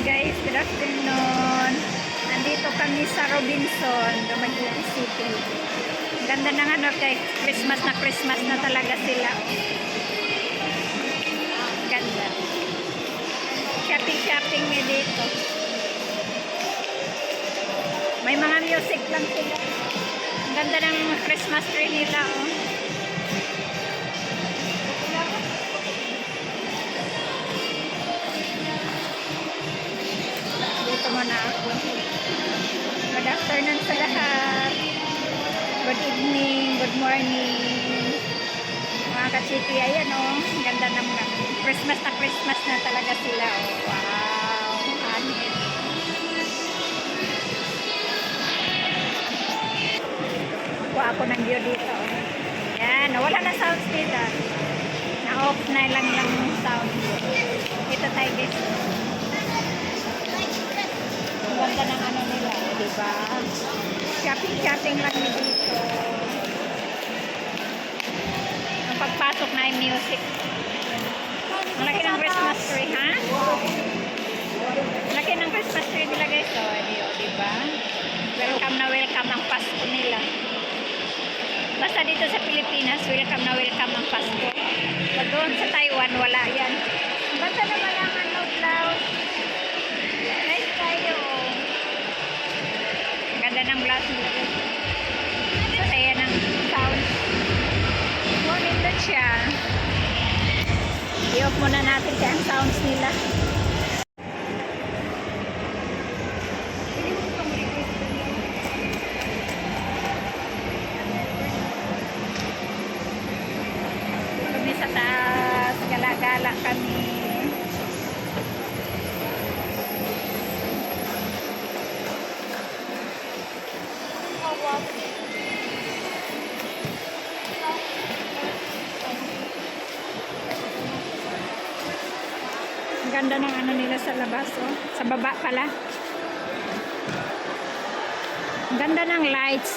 guys, good afternoon. Nandito kami sa Robinson, Dumaguete City. Ganda ng ano kay Christmas na Christmas na talaga sila. Ganda. Shopping-shopping niya dito. May mga music lang sila. Ang ganda ng Christmas tree nila. Oh. Afternoon sa lahat. Good evening, good morning. Mga ka-city, ayan o. Oh, ganda naman. Christmas na Christmas na talaga sila. Oh, wow. Honey. Kuha ako ng view dito. oh. Ayan, wala na sounds dito. Na-off na lang yung sound. Ito tayo guys. Ganda ng ano di ba? Shopping-shopping lang dito. Ang pagpasok na yung music. Ang laki ng Christmas tree, ha? Ang laki ng Christmas tree nila guys. So, di, di ba? Welcome na welcome ang Pasko nila. Basta dito sa Pilipinas, welcome na welcome ang Pasko. Pag doon sa Taiwan, wala yan. Basta naman Saya ng sound. Morning na siya. I-off muna natin siya ang sounds nila. Kami sa taas, gala-gala kami. Ang ganda ng ano nila sa labas, oh. Sa baba pala. Ganda ng lights.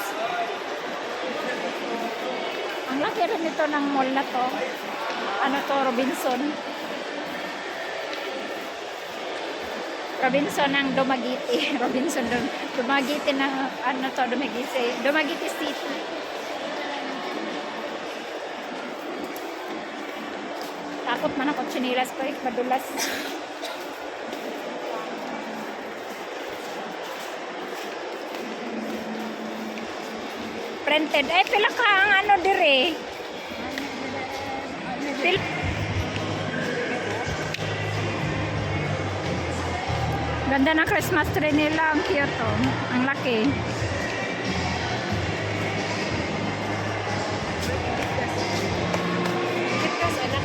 Ang laki rin ito ng mall na to. Ano to, Robinson. Robinson ng Dumaguete. Robinson Dum Dumaguete ng ano to, Dumaguete. Dumaguete City. Takot man ako chinilas ko eh, madulas. Printed. Eh, pila ka ang ano dire. Pil Ganda ng Christmas tree nila. Ang cute oh. Ang laki.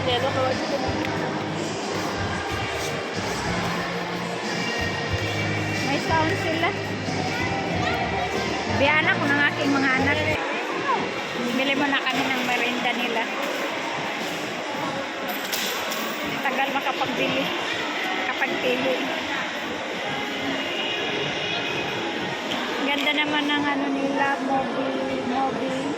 May sound sila. Biyana ko ng aking mga anak. Bibili mo na kami ng merinda nila. Tagal makapagbili. Kapagpili. Ganda naman ng ano nila, mobi, mobi.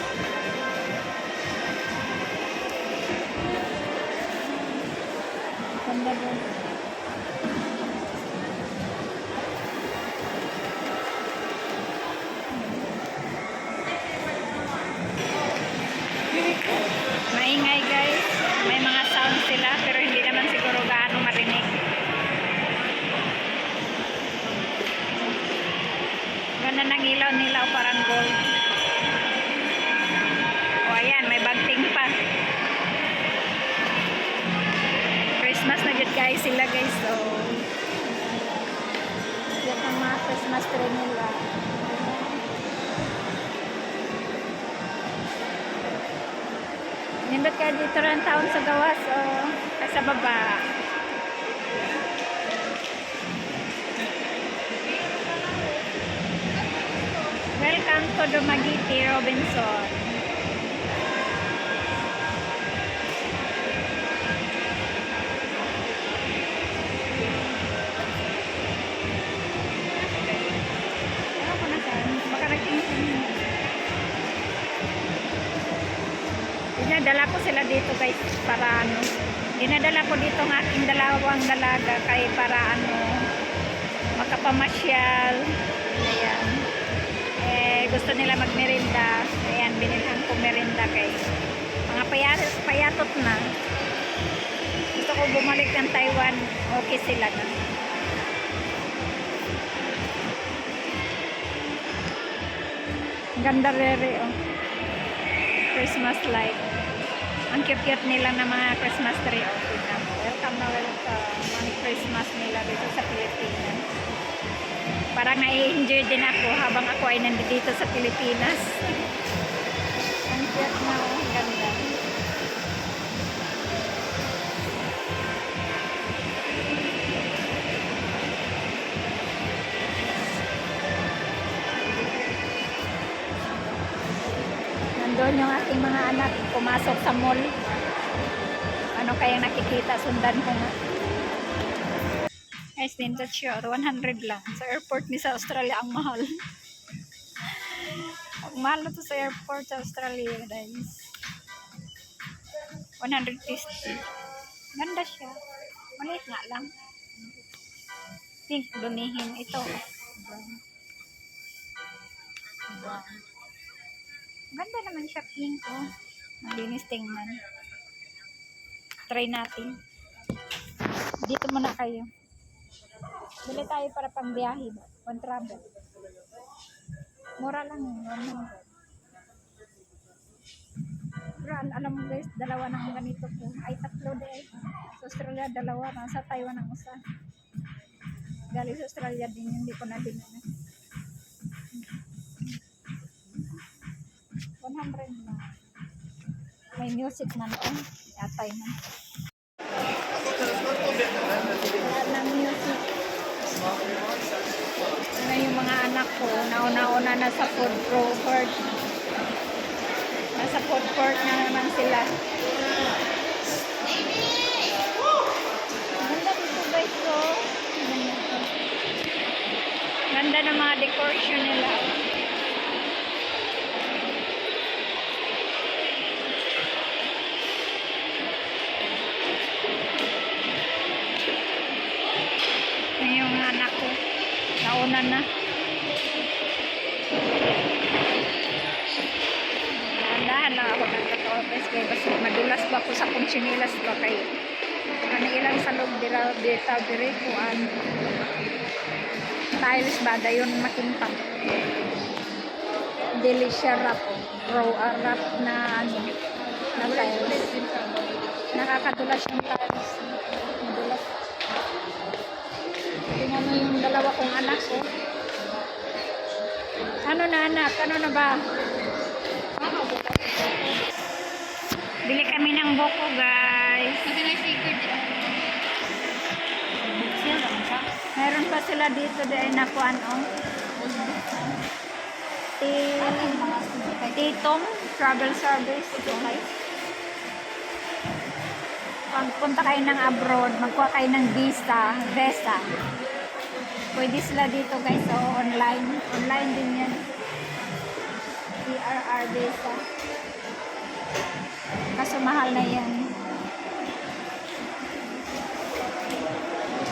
Nindot ka dito rin taon sa gawas o sa baba. Welcome to Dumaguete Robinson. Dinadala ko sila dito guys para ano. Dinadala ko dito ng aking dalawang dalaga kay para ano makapamasyal. Ayan. Eh, gusto nila magmerinda. Ayan, binilhan ko merinda kay mga payat, payatot na. Gusto ko bumalik ng Taiwan. Okay sila na. Ganda rere oh. Christmas light. Ang cute-cute nila na mga Christmas tree. Oh, tignan mo. Welcome na welcome. Mga Christmas nila dito sa Pilipinas. Parang nai-enjoy din ako habang ako ay nandito sa Pilipinas. Ang cute na Nandun yung aking mga anak pumasok sa mall. Ano kayang nakikita? Sundan ko nga. Guys, dito siya. 100 lang. Sa airport ni sa Australia, ang mahal. ang mahal na to sa airport sa Australia, guys. 150. Ganda siya. Maliit nga lang. Pink, dumihin. Ito. Brown. Brown. Ganda naman siya, pink, oh. Malinis tingnan. Try natin. Dito muna kayo. Bili tayo para pang biyahe? Pang travel. Mura lang yun, 100. Pero al- alam mo guys, dalawa ng ganito po. Ay, tatlo din. Sa Australia, dalawa. Nasa Taiwan ang isa. Galing sa Australia din, hindi ko na din. 100 na. May music man on. Yatay man. Wala ng music. Ano yung mga anak ko, nauna-una na sa food court. Nasa food court na naman sila. Ganda dito guys ko. Ganda ng mga decoration nila. Madulas ba ako sa kung sinilas ba kayo. Ano ilang sa loob dira beta dire kuan. Tiles ba dayon makimpang. Dili siya wrap. Raw uh, wrap na ano na tiles. Nakakadulas yung tiles. Madulas. Tingnan mo yung dalawa kong anak ko. Ano na anak? Ano na ba? Bili kami ng buko guys. Meron pa sila dito dahil na kuan oh. Ti Titom Travel Service. Ito guys. Pag punta kayo ng abroad, magkuha kayo ng visa, visa. Pwede sila dito guys, so online. Online din yan. PRR visa. Kaso mahal na yan.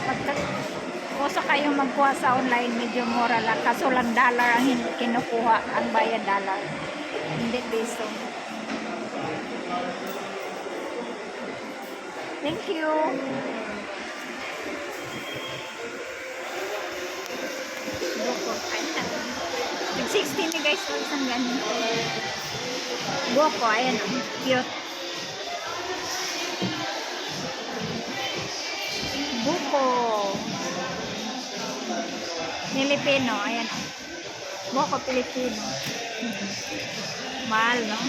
Pagka kusa kayong magkuha sa online, medyo mura lang. Kaso lang dollar ang kinukuha, ang bayad dollar. Hindi peso. Thank you. Buko. Ayan. Nag 60 ni guys. So, isang ganito. Buko. Ayan. oh. Cute. Filipino. Ayan. Buko Pilipino. Mahal, no?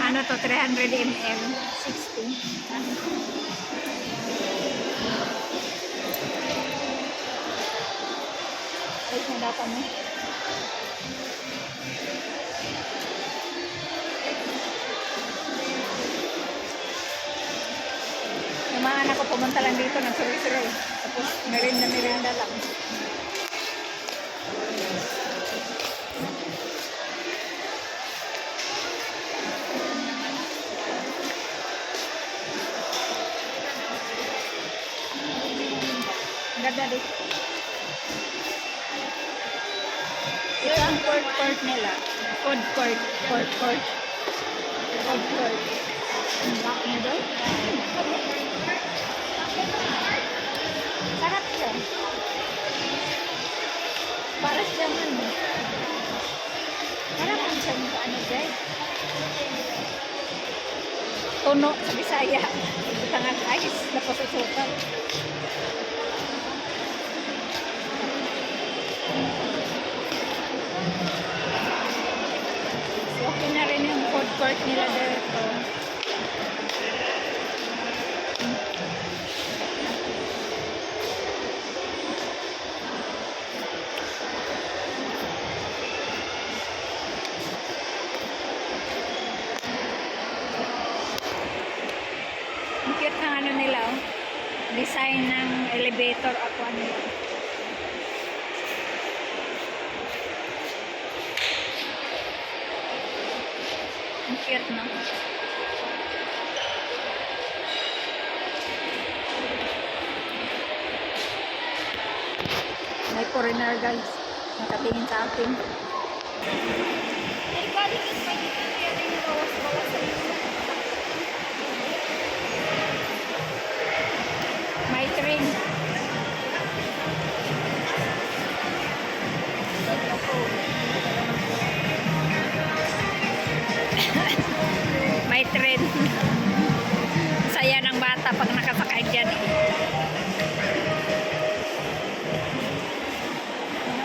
Ano to? 300 mm. 60. Ay, nandata mo. Yung mga anak ko pumunta lang dito ng suroy-suroy. Tapos merinda merinda lang. Ganda dito. Ito ang court court nila. Food court. Court court. Food court. Ang laki doon. Sarap siya. Para siyang ano. Sarap ang siyang ano guys. Tuno sa Bisaya. Tangan ice. Tapos usukal. So, yung food court nila dito. Sa akin. Ay, balik is may kaya rin yung bawas-bawas sa isa. May train. May train. Saya ng bata pag nakasakay dyan. eh.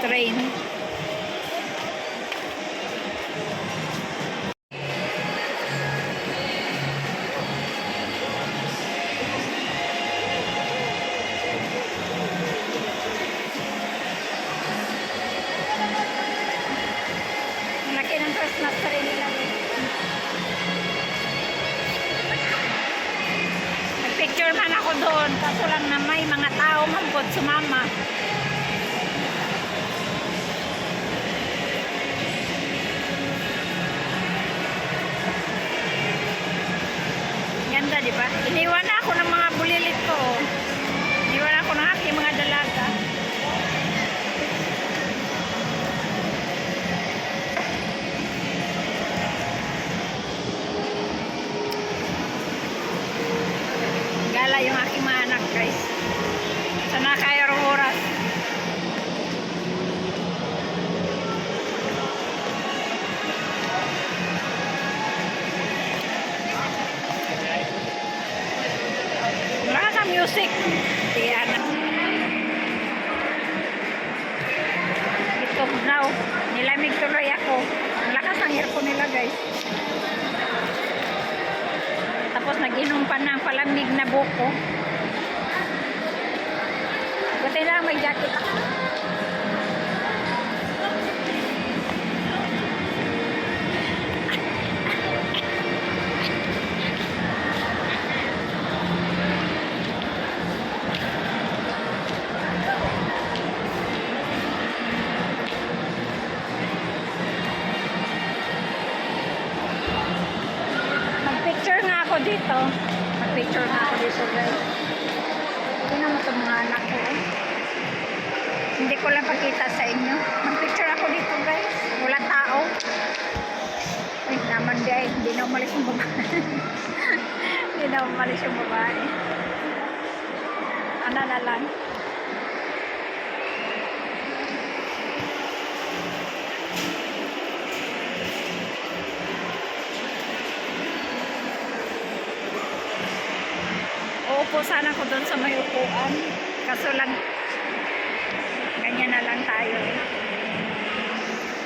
Train. Kaso lang na may mga tao mambot sumama. Na lang. Uupo sana ko doon sa may upuan. Kaso lang, ganyan na lang tayo. eh.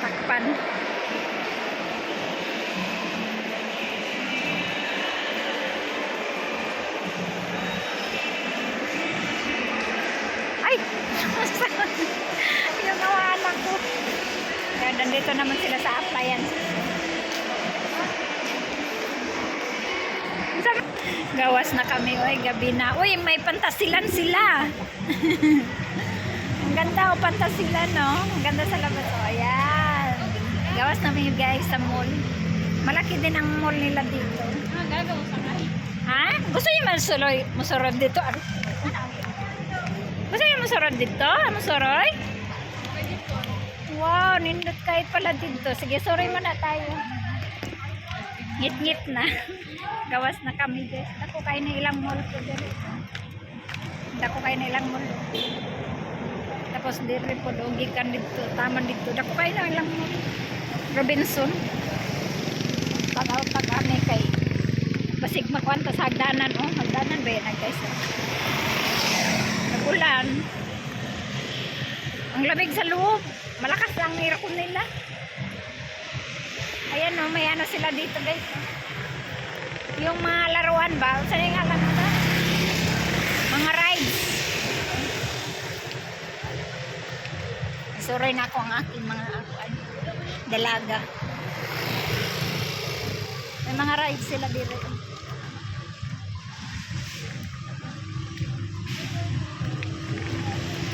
Takpan. Nandito naman sila sa appliance. Sa- Gawas na kami, oy, gabi na. Uy, may pantasilan sila. Ang ganda o pantasilan, no? Ang ganda sa labas. O, ayan. Gawas namin guys sa mall. Malaki din ang mall nila dito. Ah, gagawa sa. Ha? Gusto niyo masuroy, musurod dito? Ano? Gusto niyo musurod dito? Musuroy? Wow, nindot kahit pala dito. Sige, sorry mo na tayo. Ngit-ngit na. Gawas na kami, guys. Ako kayo na ilang mall ko dito. Dako kayo na ilang mall. Tapos dito po, dogi kan dito. Taman dito. Dako kayo na ilang mall. Robinson. Pag-out pag anay kay basig makwanta sa hagdanan oh hagdanan ba yan guys oh. nagulan ang lamig sa loob malakas ang aircon nila ayan oh may ano sila dito guys yung mga laruan ba saan yung alam mo to? mga rides suroy na ako ang aking mga ano, dalaga may mga rides sila dito.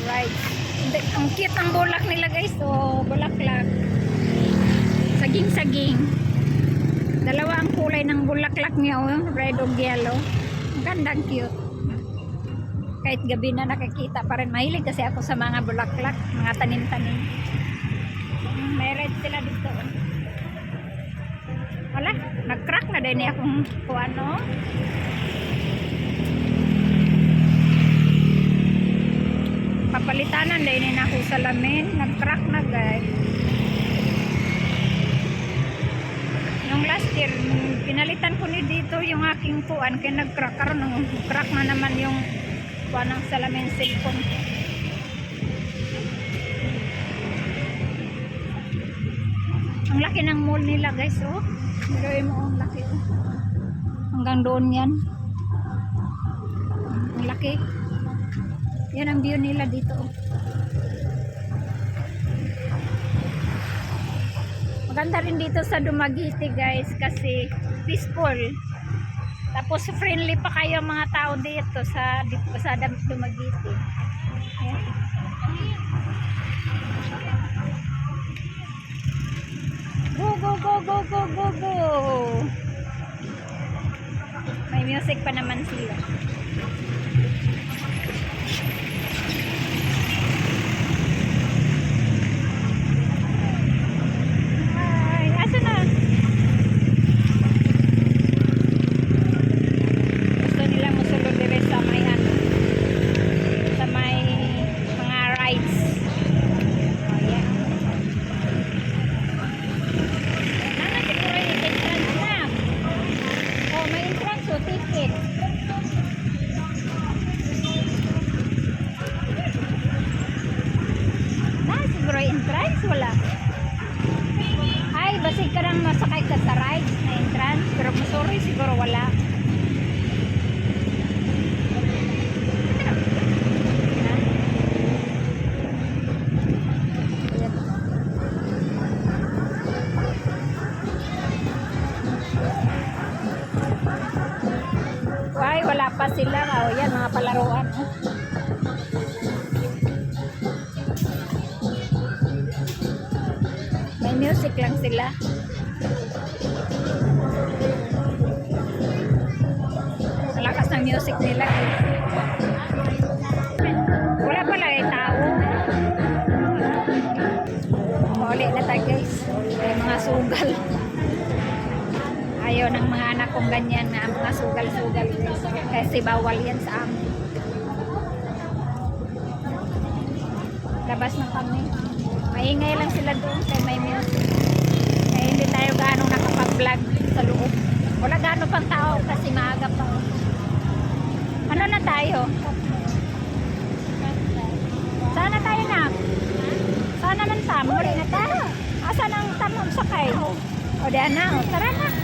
Rides. Ang cute ang bulak nila guys. So, bulaklak. Saging-saging. Dalawa ang kulay ng bulaklak niya. Oh. Red o yellow. Ang ganda, ang cute. Kahit gabi na nakikita pa rin. Mahilig kasi ako sa mga bulaklak. Mga tanim-tanim. May red sila dito. oh. Wala, nag-crack na din akong kung ano. Papalitanan din na ako sa lamin. Nag-crack na guys. Nung last year, pinalitan ko ni dito yung aking kuan kaya nag-crack. Karoon nung crack na naman yung kuan ng salamin cellphone ko. Ang laki ng mall nila guys, oh. Biruin mo, ang laki. Oh. Hanggang doon yan. Ang laki. Yan ang view nila dito. Oh. Maganda rin dito sa Dumaguete guys kasi peaceful. Tapos friendly pa kayo mga tao dito sa dito sa Dumaguete. Ayan. Go, go, go, go, go, go, go. May music pa naman sila. Pa sila. Oh, yan, mga palaruan. May music lang sila. Ang Lakas ng music nila. Wala pala tao. Mauli na tayo guys. May mga sugal. Ayaw ng mga anak kong ganyan na mga sugal-sugal. Kasi bawal yan sa amin. Labas na kami. Maingay lang sila doon kaya may music. Kaya hindi tayo gaano nakapag-vlog sa loob. Wala gaano pang tao kasi maaga pa. Ano na tayo? Sana tayo na. Sana man ta. Muli na ta. Asan ang tamang sakay? O di na. O, tara na.